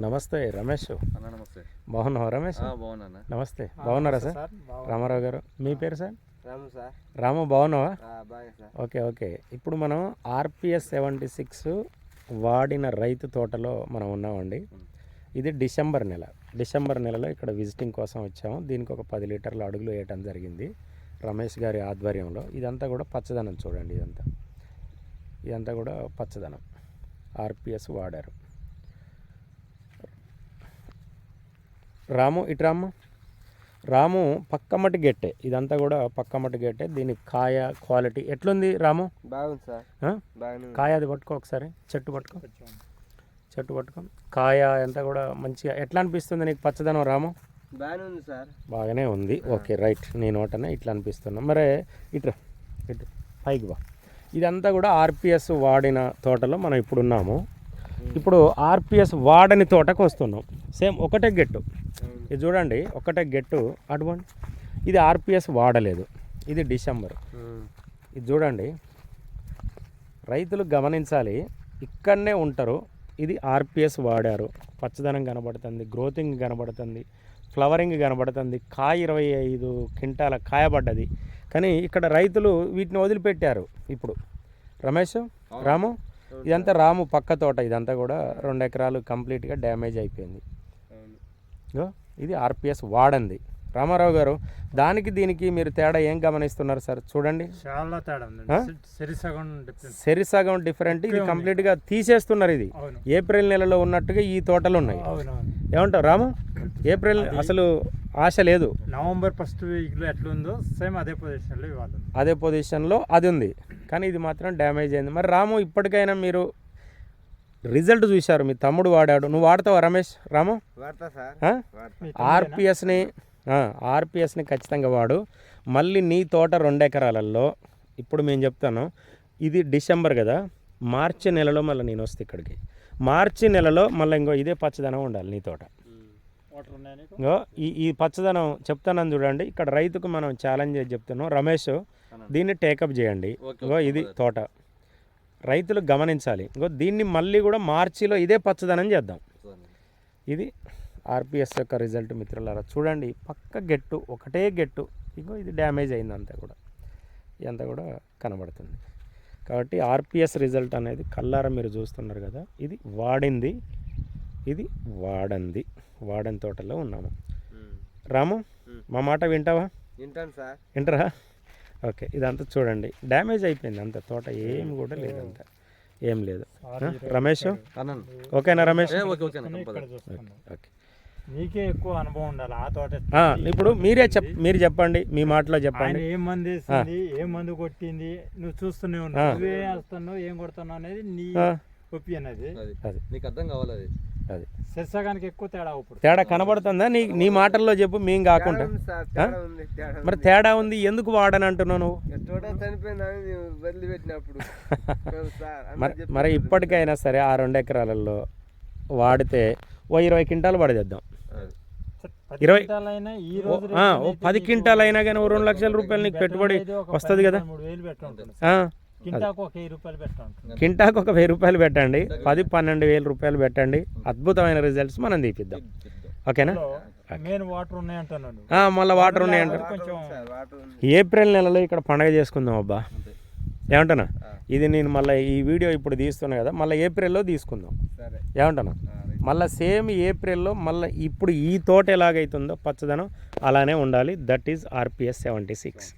నమస్తే రమేష్. అన్న నమస్తే. బాగున్నావా రమేష్? బాగున్నా నమస్తే. బాగున్నారా సార్? రామారావు గారు. మీ పేరు సార్? రాము సార్. రాము బాగున్నావా? బాగా సార్. Okay okay. ఇప్పుడు మనం ఆర్పిఎస్ సెవెంటీ సిక్స్ వాడిన రైతు తోటలో మనం ఉన్నామండి. ఇది డిసెంబర్ నెల. డిసెంబర్ నెలలో ఇక్కడ విజిటింగ్ కోసం వచ్చాము. దీనికి ఒక పది లీటర్ల అడుగులు వేయటం జరిగింది రమేష్ గారి ఆధ్వర్యంలో. ఇదంతా కూడా పచ్చదనం చూడండి ఇదంతా. ఇదంతా కూడా పచ్చదనం. ఆర్పిఎస్ వాడారు. రాము ఇటు రాము రాము పక్కమటి గెట్టే. ఇదంతా కూడా పక్కమటి గెట్టే. దీని కాయ క్వాలిటీ ఎట్లుంది రాము? బాగుంది సార్. కాయ అది పట్టుకో ఒకసారి. చెట్టు పట్టుకో. చెట్టు పట్టుకో. కాయ అంతా కూడా మంచిగా ఎట్లా అనిపిస్తుంది నీకు పచ్చదనం రాము? బాగానే ఉంది సార్. బాగానే ఉంది. Okay right. నీ నోటనే ఇట్లా అనిపిస్తున్నా. మరే ఇటు ఇటు పైకి బా ఇదంతా కూడా ఆర్పిఎస్ వాడిన తోటలో మనం ఇప్పుడు ఉన్నాము. ఇప్పుడు ఆర్పిఎస్ వాడని తోటకు వస్తున్నాం. సేమ్ ఒకటే గెట్టు. ఇది చూడండి ఒకటే గెట్టు. అటువంటి ఇది ఆర్పిఎస్ వాడలేదు. ఇది డిసెంబర్. ఇది చూడండి. రైతులు గమనించాలి ఇక్కడనే ఉంటారు. ఇది ఆర్పిఎస్ వాడారు. పచ్చదనం కనబడుతుంది గ్రోతింగ్ కనబడుతుంది ఫ్లవరింగ్ కనబడుతుంది. కాయ ఇరవై ఐదు క్వింటాల కాయబడ్డది కానీ ఇక్కడ రైతులు వీటిని వదిలిపెట్టారు ఇప్పుడు. రమేష్ రాము? ఇదంతా రాము పక్క తోట. ఇదంతా కూడా రెండు ఎకరాలు కంప్లీట్గా డ్యామేజ్ అయిపోయింది. ఇది ఆర్పిఎస్ వాడంది. రామారావు గారు దానికి దీనికి మీరు తేడా ఏం గమనిస్తున్నారు సార్? చూడండి. చాలా తేడా? ఉంది. సరిసగం డిఫరెంట్ ఇది కంప్లీట్గా తీసేస్తున్నారు ఇది. ఏప్రిల్ నెలలో ఉన్నట్టుగా ఈ తోటలు ఉన్నాయి. ఏమంటావు రాము? ఏప్రిల్ అసలు ఆశ లేదు. నవంబర్ ఫస్ట్ వీక్లో ఎట్లుందో సేమ్ అదే పొజిషన్లో ఇవాళ ఉంది. అదే పొజిషన్లో అది ఉంది. కానీ ఇది మాత్రం డ్యామేజ్ అయింది. మరి రాము ఇప్పటికైనా మీరు రిజల్ట్ చూశారు మీ తమ్ముడు వాడాడు. నువ్వు వాడతావా రమేష్? రాము? వాడతా సార్. ఆ? వాడతా. మీ ఆర్పిఎస్ని ఆర్పిఎస్ని ఖచ్చితంగా వాడు. మళ్ళీ నీ తోట రెండు ఎకరాలలో ఇప్పుడు మేము చెప్తాను ఇది డిసెంబర్ కదా మార్చి నెలలో మళ్ళీ నేను వస్తే ఇక్కడికి. మార్చి నెలలో మళ్ళీ ఇంకో ఇదే పచ్చదనం ఉండాలి నీ తోట. ఇంకో ఈ ఈ పచ్చదనం చెప్తానని చూడండి. ఇక్కడ రైతుకు మనం ఛాలెంజ్ చేసి చెప్తున్నాం. రమేష్ దీన్ని టేకప్ చేయండి. ఇంకో ఇది. తోట. రైతులు గమనించాలి. ఇంకో దీన్ని మళ్ళీ కూడా మార్చిలో ఇదే పచ్చదనం చేద్దాం. ఇది ఆర్పిఎస్ యొక్క రిజల్ట్ మిత్రులారా. చూడండి పక్క గెట్టు ఒకటే గెట్టు. ఇగో ఇది డ్యామేజ్ అయింది అంతా కూడా. ఇదంతా కూడా కనబడుతుంది. కాబట్టి ఆర్పిఎస్ రిజల్ట్ అనేది కల్లారా మీరు చూస్తున్నారు కదా ఇది వాడింది. ఇది వాడంది. వాడని తోటలో ఉన్నాము. రాము మా మాట వింటావా? వింటాను సార్. వింటరా? ఓకే ఇదంతా చూడండి. డ్యామేజ్ అయిపోయింది అంత తోట ఏం కూడా లేదు అంత. ఏం లేదు? రమేష్? ఓకేనా రమేష్? ఏ, ఓకే ఎక్కువ అనుభవం ఉండాలి ఆ తోట ఇప్పుడు మీరే చెప్ మీరు చెప్పండి మీ మాటలో చెప్పండి. ఏం మందు వేసింది ఏం మందు కొట్టింది నువ్వు చూస్తూనే ఉన్నావు. నువ్వే వేస్తున్నావు ఏం కొడుతున్నావు అనేది నీ ఆ, ఒపీనియన్ అది. నీకు అర్థం కావాలి అది? అది. ఎక్కువ తేడా ఇప్పుడు. తేడా కనబడుతుందా? నీ నీ మాటల్లో చెప్పు మేం కాకుండా మరి తేడా ఉంది ఎందుకు వాడని అంటున్నావు నువ్వు? మరి. మరి ఇప్పటికైనా సరే ఆ రెండు ఎకరాలలో వాడితే ఓ ఇరవై క్వింటాలు పడేద్దాం. అది. పది ఇరవై- ఓ, పది క్వింటాలు అయినా కానీ ఓ రెండు లక్షల రూపాయలు నీకు పెట్టుబడి వస్తుంది కదా? కింటాకు ఒక వెయ్యి రూపాయలు పెట్టాలి కింటాకు ఒక వెయ్యి రూపాయలు పెట్టండి. పది పన్నెండు వేల రూపాయలు పెట్టండి. అద్భుతమైన రిజల్ట్స్ మనం తీపిద్దాం. ఓకేనా? మెయిన్ వాటర్ ఉన్నాయంటున్నాను ఆ, మళ్ళీ వాటర్ ఉన్నాయంట. ఏప్రిల్ నెలలో ఇక్కడ పండగ చేసుకుందాం అబ్బా. ఏమంటానా? ఇది నేను మళ్ళీ ఈ వీడియో ఇప్పుడు తీస్తున్నా కదా మళ్ళీ ఏప్రిల్లో తీసుకుందాం. సరే. ఏమంటానా? మళ్ళీ సేమ్ ఏప్రిల్లో మళ్ళీ ఇప్పుడు ఈ తోట ఎలాగైతుందో పచ్చదనం అలానే ఉండాలి. That is RPS seventy six